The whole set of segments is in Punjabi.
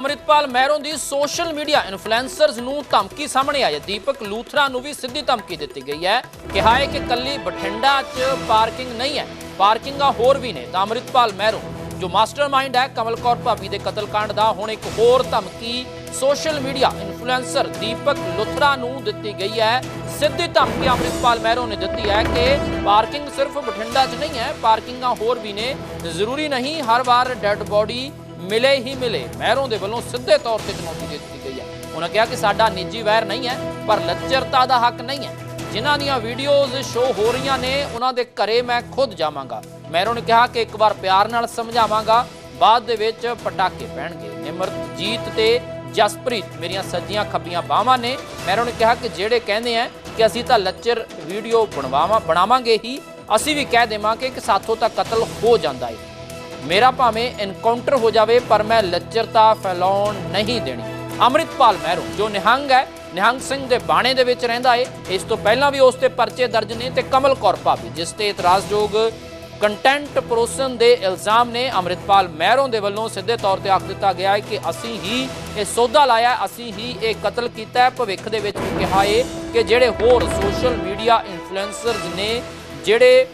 ਅਮਰਿਤਪਾਲ ਮਹਿਰੋਂ ਦੀ ਸੋਸ਼ਲ ਮੀਡੀਆ ਇਨਫਲੂਐਂਸਰਸ ਨੂੰ ਧਮਕੀ ਸਾਹਮਣੇ ਆਈ ਹੈ। ਦੀਪਕ ਲੂਥਰਾ ਨੂੰ ਵੀ ਸਿੱਧੀ ਧਮਕੀ ਦਿੱਤੀ ਗਈ ਹੈ। ਕਿਹਾ ਹੈ ਕਿ ਕੱਲੀ ਬਠਿੰਡਾ 'ਚ ਪਾਰਕਿੰਗ ਨਹੀਂ ਹੈ, ਪਾਰਕਿੰਗਾਂ ਹੋਰ ਵੀ ਨੇ ਤਾਂ ਅਮਰਿਤਪਾਲ ਮਹਿਰੋਂ, ਜੋ ਮਾਸਟਰਮਾਈਂਡ ਹੈ, ਕਮਲ ਭਾਬੀ ਦੇ ਕਤਲकांड ਦਾ ਹੁਣ ਇੱਕ ਹੋਰ ਧਮਕੀ social media influencer Deepak Luthra ਨੂੰ ਦਿੱਤੀ ਗਈ ਹੈ। ਸਿੱਧੀ ਧਮਕੀ ਅਮਰਿਤਪਾਲ ਮਹਿਰੋਂ ਨੇ ਦਿੱਤੀ ਹੈ ਕਿ ਪਾਰਕਿੰਗ ਸਿਰਫ ਬਠਿੰਡਾ 'ਚ ਨਹੀਂ ਹੈ, ਪਾਰਕਿੰਗਾਂ ਹੋਰ ਵੀ ਨੇ, ਜ਼ਰੂਰੀ ਨਹੀਂ ਹਰ ਵਾਰ ਡੈੱਡ ਬੋਡੀ ਮਿਲੇ ਹੀ ਮਿਲੇ। ਮਹਿਰੋਂ ਦੇ ਵੱਲੋਂ ਸਿੱਧੇ ਤੌਰ ਤੇ ਚੁਣੌਤੀ ਦੇ ਦਿੱਤੀ ਗਈ ਹੈ। ਉਹਨਾਂ ਕਿਹਾ ਕਿ ਸਾਡਾ ਨਿੱਜੀ ਵੈਰ ਨਹੀਂ ਹੈ, ਪਰ ਲੱਚਰਤਾ ਦਾ ਹੱਕ ਨਹੀਂ ਹੈ। ਜਿਨ੍ਹਾਂ ਦੀਆਂ ਵੀਡੀਓਜ਼ ਸ਼ੋਅ ਹੋ ਰਹੀਆਂ ਨੇ, ਉਹਨਾਂ ਦੇ ਘਰੇ ਮੈਂ ਖੁਦ ਜਾਵਾਂਗਾ। ਮਹਿਰੋਂ ਨੇ ਕਿਹਾ ਕਿ ਇੱਕ ਵਾਰ ਪਿਆਰ ਨਾਲ ਸਮਝਾਵਾਂਗਾ, ਬਾਅਦ ਦੇ ਵਿੱਚ ਪਟਾਕੇ ਪੈਣਗੇ। ਨਿਮਰਜੀਤ ਤੇ ਜਸਪ੍ਰੀਤ ਮੇਰੀਆਂ ਸੱਜੀਆਂ ਖੱਬੀਆਂ ਬਾਹਾਂ ਨੇ। ਮਹਿਰੋਂ ਨੇ ਕਿਹਾ ਕਿ ਜਿਹੜੇ ਕਹਿੰਦੇ ਆ ਕਿ ਅਸੀਂ ਤਾਂ ਲੱਚਰ ਵੀਡੀਓ ਬਣਵਾਵਾਂ, ਬਣਾਵਾਂਗੇ ਹੀ, ਅਸੀਂ ਵੀ ਕਹਿ ਦੇਵਾਂਗੇ ਕਿ ਸਾਥੋਂ ਤਾਂ ਕਤਲ ਹੋ ਜਾਂਦਾ ਹੈ ਮੇਰਾ ਭਾਵੇਂ ਐਨਕਾਊਂਟਰ ਹੋ ਜਾਵੇ, ਪਰ ਮੈਂ ਲੱਚਰਤਾ ਫੈਲਾਉਣ ਨਹੀਂ ਦੇਣੀ। ਅੰਮ੍ਰਿਤਪਾਲ ਮਹਿਰੋ, ਜੋ ਨਿਹੰਗ ਹੈ, ਨਿਹੰਗ ਸਿੰਘ ਦੇ ਬਾਣੇ ਦੇ ਵਿੱਚ ਰਹਿੰਦਾ ਏ, ਇਸ ਤੋਂ ਪਹਿਲਾਂ ਵੀ ਉਸ ਤੇ ਪਰਚੇ ਦਰਜ ਨੇ ਤੇ ਕਮਲ ਕੌਰ ਭਾਬੀ, ਜਿਸ ਤੇ ਇਤਰਾਜ਼ਯੋਗ ਕੰਟੈਂਟ ਪਰੋਸਨ ਦੇ ਇਲਜ਼ਾਮ ਨੇ ਅੰਮ੍ਰਿਤਪਾਲ ਮਹਿਰੋਂ ਦੇ ਵੱਲੋਂ ਸਿੱਧੇ ਤੌਰ ਤੇ ਆਖ ਦਿੱਤਾ ਗਿਆ ਹੈ ਕਿ ਅਸੀਂ ਹੀ ਇਹ ਸੌਦਾ ਲਾਇਆ, ਅਸੀਂ ਹੀ ਇਹ ਕਤਲ ਕੀਤਾ ਹੈ। ਭਵਿੱਖ ਦੇ ਵਿੱਚ ਵੀ ਕਿਹਾ ਏ ਕਿ ਜਿਹੜੇ ਹੋਰ ਸੋਸ਼ਲ ਮੀਡੀਆ ਇਨਫਲੂਐਂਸਰਸ ਨੇ, ਜਿਹੜੇ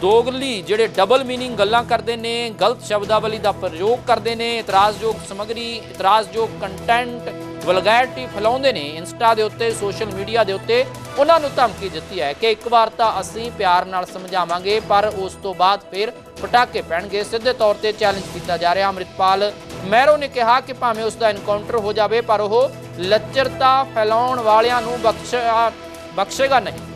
ਦੋਗਲੀ ਜਿਹੜੇ ਡਬਲ ਮੀਨਿੰਗ ਗੱਲਾਂ ਕਰਦੇ ਨੇ, ਗਲਤ ਸ਼ਬਦਾਵਲੀ ਦਾ ਪ੍ਰਯੋਗ ਕਰਦੇ ਨੇ, ਇਤਰਾਜ਼ਯੋਗ ਸਮਗਰੀ, ਇਤਰਾਜ਼ਯੋਗ ਕੰਟੈਂਟ ਵਲਗੈਰਿਟੀ ਫੈਲਾਉਂਦੇ ਨੇ ਇੰਸਟਾ ਦੇ ਉੱਤੇ ਸੋਸ਼ਲ ਮੀਡੀਆ ਦੇ ਉੱਤੇ, ਉਹਨਾਂ ਨੂੰ ਧਮਕੀ ਦਿੱਤੀ ਹੈ ਕਿ ਇੱਕ ਵਾਰ ਤਾਂ ਅਸੀਂ ਪਿਆਰ ਨਾਲ ਸਮਝਾਵਾਂਗੇ, ਪਰ ਉਸ ਤੋਂ ਬਾਅਦ ਫਿਰ ਪਟਾਕੇ ਪੈਣਗੇ। ਸਿੱਧੇ ਤੌਰ ਤੇ ਚੈਲੰਜ ਕੀਤਾ ਜਾ ਰਿਹਾ ਅੰਮ੍ਰਿਤਪਾਲ। ਮਹਿਰੋ ਨੇ ਕਿਹਾ ਕਿ ਭਾਵੇਂ ਉਸ ਦਾ ਐਨਕਾਊਂਟਰ ਹੋ ਜਾਵੇ, ਪਰ ਉਹ ਲੱਚਰਤਾ ਫੈਲਾਉਣ ਵਾਲਿਆਂ ਨੂੰ ਬਖਸ਼ਿਆ ਬਖਸ਼ੇਗਾ ਨਹੀਂ।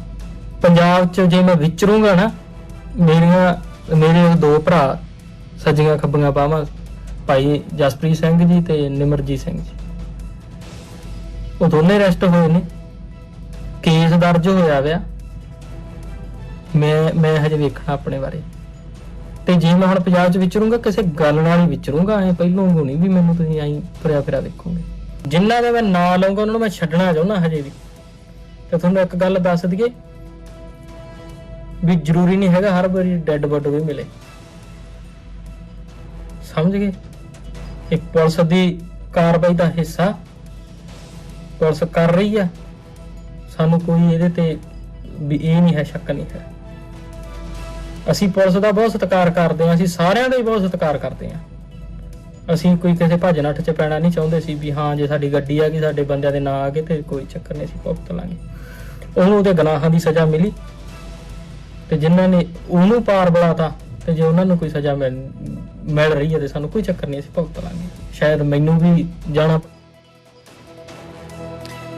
ਪੰਜਾਬ 'ਚ ਜੇ ਮੈਂ ਵਿਚਰੂੰਗਾ ਨਾ, ਮੇਰੀਆਂ, ਮੇਰੇ ਦੋ ਭਰਾ ਸੱਜੀਆਂ ਖੱਬੀਆਂ ਪਾਵਾਂ ਭਾਈ ਜਸਪ੍ਰੀਤ ਸਿੰਘ ਜੀ ਤੇ ਨਿਮਰਜੀਤ ਸਿੰਘ ਜੀ। ਉਹ ਦੋਨੇ ਅਰੈਸਟ ਹੋਏ ਨੇ। ਕੇਸ ਦਰਜ ਹੋਇਆ ਵਿਆ ਮੈਂ ਮੈਂ ਹਜੇ ਵੇਖਣਾ ਆਪਣੇ ਬਾਰੇ। ਤੇ ਜੇ ਮੈਂ ਹੁਣ ਪੰਜਾਬ 'ਚ ਵਿਚਰੂੰਗਾ, ਕਿਸੇ ਗੱਲ ਨਾਲ ਹੀ ਵਿਚਰੂੰਗਾ, ਐ ਪਹਿਲੋਂ ਹੋਣੀ ਵੀ ਮੈਨੂੰ ਤੁਸੀਂ ਐਂ ਫਿਰਿਆ ਫਿਰਿਆ ਵੇਖੋਗੇ। ਜਿੰਨਾ ਦਾ ਮੈਂ ਨਾਂ ਲਵਾਂਗਾ ਉਹਨਾਂ ਨੂੰ ਮੈਂ ਛੱਡਣਾ ਚਾਹੁੰਦਾ ਹਜੇ ਵੀ। ਤੇ ਤੁਹਾਨੂੰ ਇੱਕ ਗੱਲ ਦੱਸ ਦਈਏ ਵੀ ਜ਼ਰੂਰੀ ਨਹੀਂ ਹੈਗਾ ਹਰ ਵਾਰੀ ਡੈੱਡ ਬੋਡੀ ਵੀ ਮਿਲੇ। ਸਮਝ ਗਏ? ਇੱਕ ਪੁਲਿਸ ਦੀ ਕਾਰਵਾਈ ਦਾ ਹਿੱਸਾ ਪੁਲਿਸ ਕਰ ਰਹੀ ਆ। ਸਾਨੂੰ ਕੋਈ ਇਹਦੇ ਤੇ ਵੀ ਇਹ ਨਹੀਂ ਹੈ, ਸ਼ੱਕ ਨਹੀਂ ਹੈ। ਅਸੀਂ ਪੁਲਿਸ ਦਾ ਬਹੁਤ ਸਤਿਕਾਰ ਕਰਦੇ ਹਾਂ, ਅਸੀਂ ਸਾਰਿਆਂ ਦਾ ਹੀ ਬਹੁਤ ਸਤਿਕਾਰ ਕਰਦੇ ਹਾਂ। ਅਸੀਂ ਕੋਈ ਕਿਸੇ ਭੱਜ ਨੱਠ ਚ ਪੈਣਾ ਨਹੀਂ ਚਾਹੁੰਦੇ ਸੀ ਵੀ ਹਾਂ, ਜੇ ਸਾਡੀ ਗੱਡੀ ਆ ਗਈ, ਸਾਡੇ ਬੰਦਿਆਂ ਦੇ ਨਾਂ ਆ ਗਏ ਤੇ ਕੋਈ ਚੱਕਰ ਨਹੀਂ, ਅਸੀਂ ਭੁਗਤ ਲਾਂਗੇ। ਉਹਨੂੰ ਉਹਦੇ ਗੁਨਾਹਾਂ ਦੀ ਸਜ਼ਾ ਮਿਲੀ। ਤੇ ਜਿਨ੍ਹਾਂ ਨੇ ਉਹਨੂੰ ਪਾਰ ਬੁਲਾਤਾ ਤੇ ਜੇ ਉਹਨਾਂ ਨੂੰ ਕੋਈ ਸਜ਼ਾ ਮਿਲ ਮਿਲ ਰਹੀ ਹੈ ਤੇ ਸਾਨੂੰ ਕੋਈ ਚੱਕਰ ਨਹੀਂ, ਅਸੀਂ ਭੁਗਤ ਲਾਂਗੇ। ਸ਼ਾਇਦ ਮੈਨੂੰ ਵੀ ਜਾਣਾ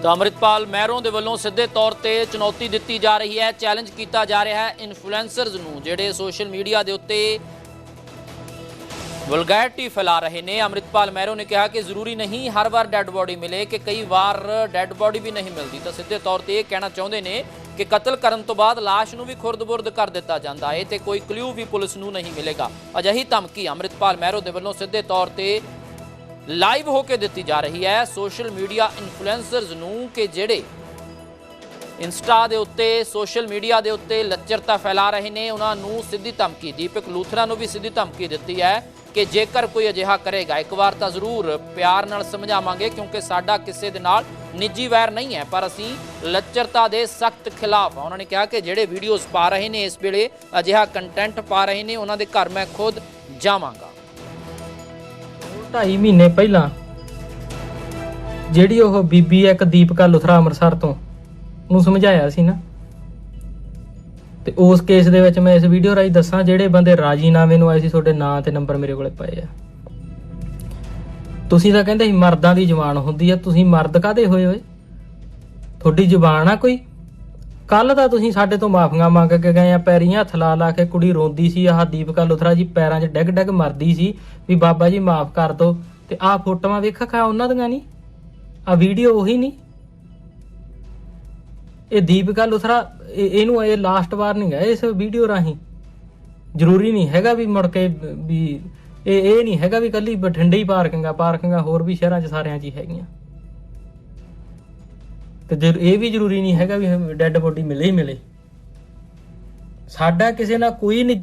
ਤਾਂ ਅੰਮ੍ਰਿਤਪਾਲ ਮਹਿਰੋਂ ਦੇ ਵੱਲੋਂ ਸਿੱਧੇ ਤੌਰ ਤੇ ਚੁਣੌਤੀ ਦਿੱਤੀ ਜਾ ਰਹੀ ਹੈ ਚੈਲੰਜ ਕੀਤਾ ਜਾ ਰਿਹਾ ਹੈ ਇਨਫਲੂਐਂਸਰਸ ਨੂੰ, ਜਿਹੜੇ ਸੋਸ਼ਲ ਮੀਡੀਆ ਦੇ ਉੱਤੇ ਵਲਗੈਰਿਟੀ ਫੈਲਾ ਰਹੇ ਨੇ। ਅੰਮ੍ਰਿਤਪਾਲ ਮਹਿਰੋ ਨੇ ਕਿਹਾ ਕਿ ਜ਼ਰੂਰੀ ਨਹੀਂ ਹਰ ਵਾਰ ਡੈੱਡ ਬੋਡੀ ਮਿਲੇ ਕਿ ਕਈ ਵਾਰ ਡੈੱਡ ਬੋਡੀ ਵੀ ਨਹੀਂ ਮਿਲਦੀ। ਤਾਂ ਸਿੱਧੇ ਤੌਰ ਤੇ ਇਹ ਕਹਿਣਾ ਚਾਹੁੰਦੇ ਨੇ ਕਿ ਕਤਲ ਕਰਨ ਤੋਂ ਬਾਅਦ ਲਾਸ਼ ਨੂੰ ਵੀ ਖੁਰਦ-ਬੁਰਦ ਕਰ ਦਿੱਤਾ ਜਾਂਦਾ ਹੈ ਤੇ ਕੋਈ ਕਲੂ ਵੀ ਪੁਲਿਸ ਨੂੰ ਨਹੀਂ ਮਿਲੇਗਾ। ਅਜਿਹੀ ਧਮਕੀ ਅੰਮ੍ਰਿਤਪਾਲ ਮਹਿਰੋ ਦੇ ਵੱਲੋਂ ਸਿੱਧੇ ਤੌਰ ਤੇ ਲਾਈਵ ਹੋ ਕੇ ਦਿੱਤੀ ਜਾ ਰਹੀ ਹੈ। ਸੋਸ਼ਲ ਮੀਡੀਆ ਇਨਫਲੂਐਂਸਰਸ ਨੂੰ ਕਿ ਜਿਹੜੇ ਇੰਸਟਾ ਦੇ ਉੱਤੇ, ਸੋਸ਼ਲ ਮੀਡੀਆ ਦੇ ਉੱਤੇ ਲੱਚਰਤਾ ਫੈਲਾ ਰਹੇ ਨੇ, ਉਹਨਾਂ ਨੂੰ ਸਿੱਧੀ ਧਮਕੀ। ਦੀਪਕ ਲੂਥਰਾ ਨੂੰ ਵੀ ਸਿੱਧੀ ਧਮਕੀ ਦਿੱਤੀ ਹੈ। ਕਿ ਜੇਕਰ ਕੋਈ ਅਜਿਹਾ ਕਰੇਗਾ, ਇੱਕ ਵਾਰ ਤਾਂ ਜ਼ਰੂਰ ਪਿਆਰ ਨਾਲ ਸਮਝਾਵਾਂਗੇ ਕਿਉਂਕਿ ਸਾਡਾ ਕਿਸੇ ਦੇ ਨਾਲ ਨਿੱਜੀ ਵੈਰ ਨਹੀਂ ਹੈ, ਪਰ ਅਸੀਂ ਲੱਚਰਤਾ ਦੇ ਸਖਤ ਖਿਲਾਫ ਹਾਂ। ਉਹਨਾਂ ਨੇ ਕਿਹਾ ਕਿ ਜਿਹੜੇ ਵੀਡੀਓਜ਼ ਪਾ ਰਹੇ ਨੇ, ਇਸ ਵੇਲੇ ਅਜਿਹਾ ਕੰਟੈਂਟ ਪਾ ਰਹੇ ਨੇ, ਉਹਨਾਂ ਦੇ ਘਰ ਮੈਂ ਖੁਦ ਜਾਵਾਂਗਾ। ਢਾਈ ਮਹੀਨੇ ਪਹਿਲਾਂ ਜਿਹੜੀ ਉਹ ਬੀਬੀ ਇੱਕ ਦੀਪਕਾ ਲੁਥਰਾ ਅੰਮ੍ਰਿਤਸਰ ਤੋਂ, ਉਹਨੂੰ ਸਮਝਾਇਆ ਸੀ ਨਾ। ਤੇ ਉਸ ਕੇਸ ਦੇ ਵਿੱਚ ਮੈਂ ਇਸ ਵੀਡੀਓ ਰਾਹੀਂ ਦੱਸਾਂ ਜਿਹੜੇ ਬੰਦੇ ਰਾਜੀਨਾਮੇ ਨੂੰ ਆਏ ਸੀ, ਤੁਹਾਡੇ ਨਾਂ ਤੇ ਨੰਬਰ ਮੇਰੇ ਕੋਲੇ ਪਏ ਆ। ਤੁਸੀਂ ਤਾਂ ਕਹਿੰਦੇ ਸੀ ਮਰਦਾਂ ਦੀ ਜ਼ੁਬਾਨ ਹੁੰਦੀ ਆ, ਤੁਸੀਂ ਮਰਦ ਕਾਦੇ ਹੋਏ ਓਏ ਤੁਹਾਡੀ ਜ਼ੁਬਾਨ ਆ ਕੋਈ? ਕੱਲ ਤਾਂ ਤੁਸੀਂ ਸਾਡੇ ਤੋਂ ਮਾਫੀਆਂ ਮੰਗ ਕੇ ਗਏ ਆ ਪੈਰੀਂ ਹੱਥ ਲਾ ਲਾ ਕੇ ਕੁੜੀ ਰੋਂਦੀ ਸੀ, ਆਹ ਦੀਪਕਾ ਲੁਥਰਾ ਜੀ ਪੈਰਾਂ 'ਚ ਡਿੱਗ ਡਿੱਗ ਮਰਦੀ ਸੀ ਵੀ ਬਾਬਾ ਜੀ ਮਾਫ ਕਰ ਦਿਓ ਤੇ ਆਹ ਫੋਟੋਆਂ ਵੇਖਾ ਖਾ ਉਹਨਾਂ ਦੀਆਂ ਨਹੀਂ? ਆ ਵੀਡੀਓ ਉਹੀ ਨਹੀਂ? ਇਹ ਦੀਪਕਾ ਲੁਥਰਾ ਇਹਨੂੰ ਇਹ ਲਾਸਟ ਵਾਰ ਨਹੀਂ ਹੈ, ਇਸ ਵੀਡੀਓ ਰਾਹੀਂ। ਜ਼ਰੂਰੀ ਨਹੀਂ ਹੈਗਾ ਵੀ ਮੁੜ ਕੇ ਵੀ ਇਹ ਇਹ ਨਹੀਂ ਹੈਗਾ ਵੀ ਕੱਲੀ ਬਠਿੰਡੇ ਹੀ ਪਾਰਕਿੰਗਾਂ ਪਾਰਕਿੰਗਾਂ ਹੋਰ ਵੀ ਸ਼ਹਿਰਾਂ 'ਚ ਸਾਰਿਆਂ 'ਚ ਹੀ ਹੈਗੀਆਂ। ਤੇ ਜੇ ਇਹ ਵੀ ਜ਼ਰੂਰੀ ਨਹੀਂ ਹੈਗਾ ਵੀ ਡੈੱਡ ਬੋਡੀ ਮਿਲੇ ਹੀ ਮਿਲੇ। ਸਾਡਾ ਕਿਸੇ ਨਾਲ ਕੋਈ ਨਹੀਂ